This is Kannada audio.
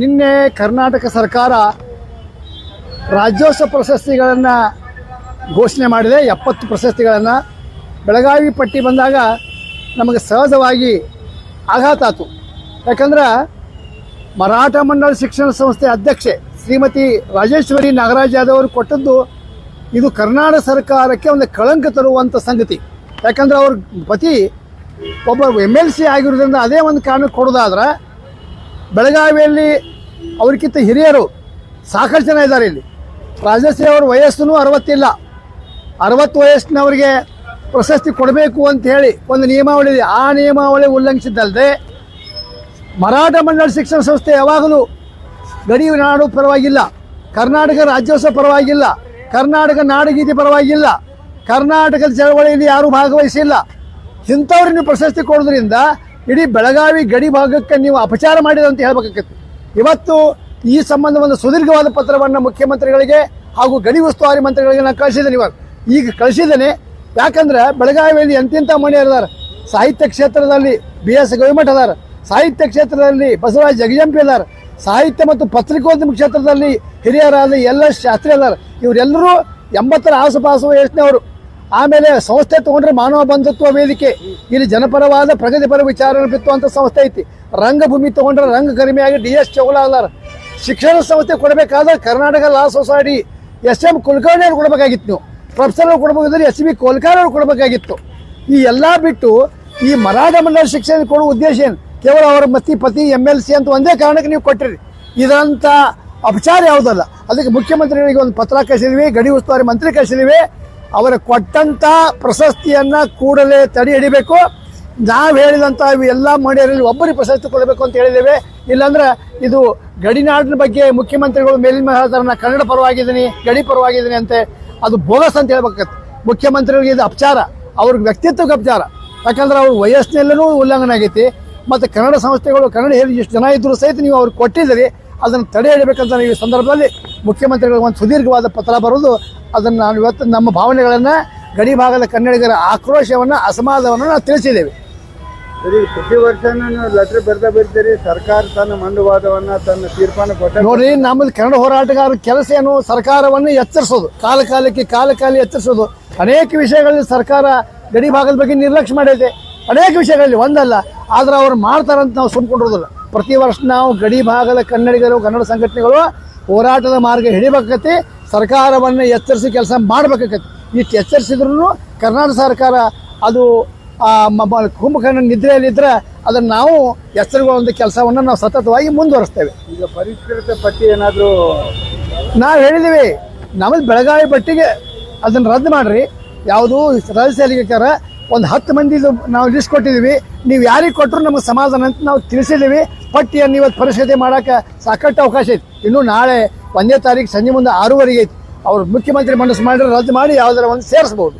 ನಿನ್ನೆ ಕರ್ನಾಟಕ ಸರ್ಕಾರ ರಾಜ್ಯೋತ್ಸವ ಪ್ರಶಸ್ತಿಗಳನ್ನು ಘೋಷಣೆ ಮಾಡಿದೆ. ಎಪ್ಪತ್ತು ಪ್ರಶಸ್ತಿಗಳನ್ನು. ಬೆಳಗಾವಿ ಪಟ್ಟಿ ಬಂದಾಗ ನಮಗೆ ಸಹಜವಾಗಿ ಆಘಾತ ಆಯಿತು. ಯಾಕಂದ್ರೆ ಮರಾಠ ಮಂಡಳ ಶಿಕ್ಷಣ ಸಂಸ್ಥೆ ಅಧ್ಯಕ್ಷೆ ಶ್ರೀಮತಿ ರಾಜೇಶ್ವರಿ ನಾಗರಾಜ್ ಯಾದವ್ ಅವರು ಕೊಟ್ಟದ್ದು ಇದು ಕರ್ನಾಟಕ ಸರ್ಕಾರಕ್ಕೆ ಒಂದು ಕಳಂಕ ತರುವಂಥ ಸಂಗತಿ. ಯಾಕಂದ್ರೆ ಅವ್ರ ಪತಿ ಒಬ್ಬ ಎಂ ಎಲ್ ಸಿ ಆಗಿರೋದ್ರಿಂದ ಅದೇ ಒಂದು ಕಾರಣಕ್ಕೆ ಕೊಡೋದಾದ್ರೆ ಬೆಳಗಾವಿಯಲ್ಲಿ ಅವ್ರಿಗಿಂತ ಹಿರಿಯರು ಸಾಕಷ್ಟು ಜನ ಇದ್ದಾರೆ ಇಲ್ಲಿ. ರಾಜಶ್ರೀ ಅವ್ರ ವಯಸ್ಸು ಅರವತ್ತಿಲ್ಲ. ಅರವತ್ತು ವಯಸ್ಸಿನವರಿಗೆ ಪ್ರಶಸ್ತಿ ಕೊಡಬೇಕು ಅಂತ ಹೇಳಿ ಒಂದು ನಿಯಮಾವಳಿ ಇದೆ. ಆ ನಿಯಮಾವಳಿ ಉಲ್ಲಂಘಿಸಿದ್ದಲ್ಲದೆ ಮರಾಠ ಮಂಡಳ ಶಿಕ್ಷಣ ಸಂಸ್ಥೆ ಯಾವಾಗಲೂ ಗಡಿ ನಾಡು ಪರವಾಗಿಲ್ಲ. ಕರ್ನಾಟಕ ರಾಜ್ಯೋತ್ಸವ ಪರವಾಗಿಲ್ಲ. ಕರ್ನಾಟಕ ನಾಡಗೀತೆ ಪರವಾಗಿಲ್ಲ. ಕರ್ನಾಟಕದ ಚಳವಳಿಯಲ್ಲಿ ಯಾರೂ ಭಾಗವಹಿಸಿಲ್ಲ. ಇಂಥವ್ರಿಗೆ ಪ್ರಶಸ್ತಿ ಕೊಡೋದ್ರಿಂದ ಇಡೀ ಬೆಳಗಾವಿ ಗಡಿ ಭಾಗಕ್ಕೆ ನೀವು ಅಪಚಾರ ಮಾಡಿದ ಅಂತ ಹೇಳ್ಬೇಕಾಗತ್ತೆ. ಇವತ್ತು ಈ ಸಂಬಂಧ ಒಂದು ಸುದೀರ್ಘವಾದ ಪತ್ರವನ್ನು ಮುಖ್ಯಮಂತ್ರಿಗಳಿಗೆ ಹಾಗೂ ಗಡಿ ಉಸ್ತುವಾರಿ ಮಂತ್ರಿಗಳಿಗೆ ನಾನು ಕಳಿಸಿದ್ದೇನೆ ಇವಾಗ. ಈಗ ಕಳಿಸಿದ್ದೇನೆ. ಯಾಕಂದ್ರೆ ಬೆಳಗಾವಿಯಲ್ಲಿ ಎಂತೆಂಥ ಮಣಿ ಇದ್ದಾರೆ ಸಾಹಿತ್ಯ ಕ್ಷೇತ್ರದಲ್ಲಿ ಬಿ ಎಸ್ ಗವಿಮಠ ಅದಾರ ಸಾಹಿತ್ಯ ಕ್ಷೇತ್ರದಲ್ಲಿ ಬಸವರಾಜ ಜಗಜಂಪಿ ಅದಾರ ಸಾಹಿತ್ಯ ಮತ್ತು ಪತ್ರಿಕೋದ್ಯಮ ಕ್ಷೇತ್ರದಲ್ಲಿ ಹಿರಿಯರಾದ ಎಲ್ಲ ಶಾಸ್ತ್ರಿ ಅದಾರ ಇವರೆಲ್ಲರೂ ಎಂಬತ್ತರ ಆಸುಪಾಸು ವಯಸ್ಸಿನವರು ಆಮೇಲೆ ಸಂಸ್ಥೆ ತಗೊಂಡ್ರೆ ಮಾನವ ಬಂಧುತ್ವ ವೇದಿಕೆ. ಇಲ್ಲಿ ಜನಪರವಾದ ಪ್ರಗತಿಪರ ವಿಚಾರಗಳು ಬಿತ್ತುವಂಥ ಸಂಸ್ಥೆ ಐತಿ. ರಂಗಭೂಮಿ ತಗೊಂಡ್ರೆ ರಂಗ ಕಡಿಮೆಯಾಗಿ ಡಿ ಎಸ್ ಚೌಲ ಅದಾರ ಶಿಕ್ಷಣ ಸಂಸ್ಥೆ ಕೊಡಬೇಕಾದ್ರೆ Karnataka law society S M Kulkarni ಅವ್ರು ಕೊಡಬೇಕಾಗಿತ್ತು ನೀವು. ಪ್ರೊಫೆಸರ್ ಅವ್ರು ಕೊಡಬೇಕಾದ್ರೆ ಎಸ್ ಬಿ ಕೋಲ್ಕಾರ್ ಅವ್ರು ಕೊಡಬೇಕಾಗಿತ್ತು. ಈ ಎಲ್ಲ ಬಿಟ್ಟು ಈ ಮರಾಠ ಮಂಡಲ ಶಿಕ್ಷಣ ಕೊಡುವ ಉದ್ದೇಶ ಏನು? ಕೇವಲ ಅವರ ಮತಿ, ಪತಿ ಎಂ ಎಲ್ ಸಿ ಅಂತ ಒಂದೇ ಕಾರಣಕ್ಕೆ ನೀವು ಕೊಟ್ಟಿರಿ. ಇದರಂಥ ಅಪಚಾರ ಯಾವುದಲ್ಲ. ಅದಕ್ಕೆ ಮುಖ್ಯಮಂತ್ರಿಗಳಿಗೆ ಒಂದು ಪತ್ರ ಕಳಿಸಿದ್ವಿ, ಗಡಿ ಉಸ್ತುವಾರಿ ಮಂತ್ರಿ ಕಳಿಸಿದ್ವಿ. ಅವರ ಕೊಟ್ಟಂಥ ಪ್ರಶಸ್ತಿಯನ್ನು ಕೂಡಲೇ ತಡೆ ಹಿಡಿಬೇಕು. ನಾವು ಹೇಳಿದಂಥ ಇವು ಎಲ್ಲ ಮಹಿಳೆಯರಲ್ಲಿ ಒಬ್ಬರಿಗೆ ಪ್ರಶಸ್ತಿ ಕೊಡಬೇಕು ಅಂತ ಹೇಳಿದ್ದೇವೆ. ಇಲ್ಲಾಂದ್ರೆ ಇದು ಗಡಿನಾಡಿನ ಬಗ್ಗೆ ಮುಖ್ಯಮಂತ್ರಿಗಳು ಮೇಲಿನ ಮೇಲೆ ಹೇಳ್ತಾರೆ ಕನ್ನಡ ಪರವಾಗಿದ್ದೀನಿ, ಗಡಿ ಪರವಾಗಿದ್ದೀನಿ ಅಂತೆ ಅದು ಬೋಗಸ್ ಅಂತ ಹೇಳ್ಬೇಕಾಗತ್ತೆ. ಮುಖ್ಯಮಂತ್ರಿಗಳಿಗೆ ಇದು ಅಪಚಾರ ಅವ್ರ ವ್ಯಕ್ತಿತ್ವಕ್ಕೆ ಅಪಚಾರ. ಯಾಕಂದ್ರೆ ಅವ್ರ ವಯಸ್ಸಿನಲ್ಲೂ ಉಲ್ಲಂಘನೆ ಆಗೈತಿ. ಮತ್ತು ಕನ್ನಡ ಸಂಸ್ಥೆಗಳು, ಕನ್ನಡ ಹೇಳಿ ಎಷ್ಟು ಜನ ಇದ್ದರೂ ಸಹಿತ ನೀವು ಅವ್ರಿಗೆ ಕೊಟ್ಟಿದ್ದೀರಿ, ಅದನ್ನು ತಡೆ ಹಿಡಬೇಕಂತ ಈ ಸಂದರ್ಭದಲ್ಲಿ ಮುಖ್ಯಮಂತ್ರಿಗಳಿಗೆ ಒಂದು ಸುದೀರ್ಘವಾದ ಪತ್ರ ಬರೋದು ಅದನ್ನು ನಾವು ಇವತ್ತು ನಮ್ಮ ಭಾವನೆಗಳನ್ನು ಗಡಿ ಭಾಗದ ಕನ್ನಡಿಗರ ಆಕ್ರೋಶವನ್ನು ಅಸಮಾಧಾನವನ್ನು ನಾವು ತಿಳಿಸಿದ್ದೇವೆ. ಪ್ರತಿ ವರ್ಷನೂ ಲೆಟರ್ ಬರ್ತಾ ಬರ್ತೀರಿ ಸರ್ಕಾರ ತನ್ನ ಮಂಡುವಾದವನ್ನ ತನ್ನ ತೀರ್ಪನ್ನು ಕೊಟ್ಟ ನೋಡಿ ನಮ್ಮದು ಕನ್ನಡ ಹೋರಾಟಗಾರರ ಕೆಲಸ ಏನು? ಸರ್ಕಾರವನ್ನು ಎಚ್ಚರಿಸೋದು. ಕಾಲ ಕಾಲಕ್ಕೆ ಕಾಲ ಕಾಲ ಎಚ್ಚರಿಸೋದು. ಅನೇಕ ವಿಷಯಗಳಲ್ಲಿ ಸರ್ಕಾರ ಗಡಿ ಭಾಗದ ಬಗ್ಗೆ ನಿರ್ಲಕ್ಷ್ಯ ಮಾಡೈತೆ ಅನೇಕ ವಿಷಯಗಳಲ್ಲಿ ಒಂದಲ್ಲ ಆದ್ರೆ ಅವ್ರು ಮಾಡ್ತಾರಂತ ನಾವು ಸುಮ್ಕೊಂಡಿರೋದಿಲ್ಲ. ಪ್ರತಿ ವರ್ಷ ನಾವು ಗಡಿ ಭಾಗದ ಕನ್ನಡಿಗರು ಕನ್ನಡ ಸಂಘಟನೆಗಳು ಹೋರಾಟದ ಮಾರ್ಗ ಹಿಡಿಬೇಕತಿ ಸರ್ಕಾರವನ್ನು ಎಚ್ಚರಿಸಿ ಕೆಲಸ ಮಾಡಬೇಕಾಗತ್ತೆ. ಇಷ್ಟು ಎಚ್ಚರಿಸಿದ್ರು ಕರ್ನಾಟಕ ಸರ್ಕಾರ ಅದು ಕುಂಭಕರ್ಣ ನಿದ್ರೆಯಲ್ಲಿದ್ದರೆ ಅದನ್ನು ನಾವು ಎಚ್ಚರಗೊಳ್ಳುವಂಥ ಕೆಲಸವನ್ನು ನಾವು ಸತತವಾಗಿ ಮುಂದುವರಿಸ್ತೇವೆ. ಈಗ ಪರಿಷ್ಕೃತ ಪಟ್ಟಿ ಏನಾದರೂ ನಾವು ಹೇಳಿದ್ದೀವಿ ನಮ್ಮದು ಬೆಳಗಾವಿ ಪಟ್ಟಿಗೆ ಅದನ್ನು ರದ್ದು ಮಾಡಿರಿ. ಯಾವುದು ರಾಜಶಾಲಿಗಾರ ಒಂದು ಹತ್ತು ಮಂದಿದು ನಾವು ಲಿಸ್ಟ್ ಕೊಟ್ಟಿದ್ದೀವಿ ನೀವು ಯಾರಿಗೆ ಕೊಟ್ಟರು ನಮಗೆ ಸಮಾಧಾನ ಅಂತ ನಾವು ತಿಳಿಸಿದ್ದೀವಿ ಪಟ್ಟಿಯನ್ನು ಇವತ್ತು ಪರಿಷ್ಕೃತಿ ಮಾಡೋಕ್ಕೆ ಸಾಕಷ್ಟು ಅವಕಾಶ ಐತಿ. ಇನ್ನು ನಾಳೆ ಒಂದನೇ ತಾರೀಕು ಸಂಜೆ ಮುಂದೆ ಆರೂವರೆಗೆ ಅವರು ಅವ್ರು ಮುಖ್ಯಮಂತ್ರಿ ಮನಸ್ಸು ಮಾಡಿದ್ರೆ ರದ್ದು ಮಾಡಿ ಯಾವುದರ ಒಂದು ಸೇರಿಸ್ಬೋದು.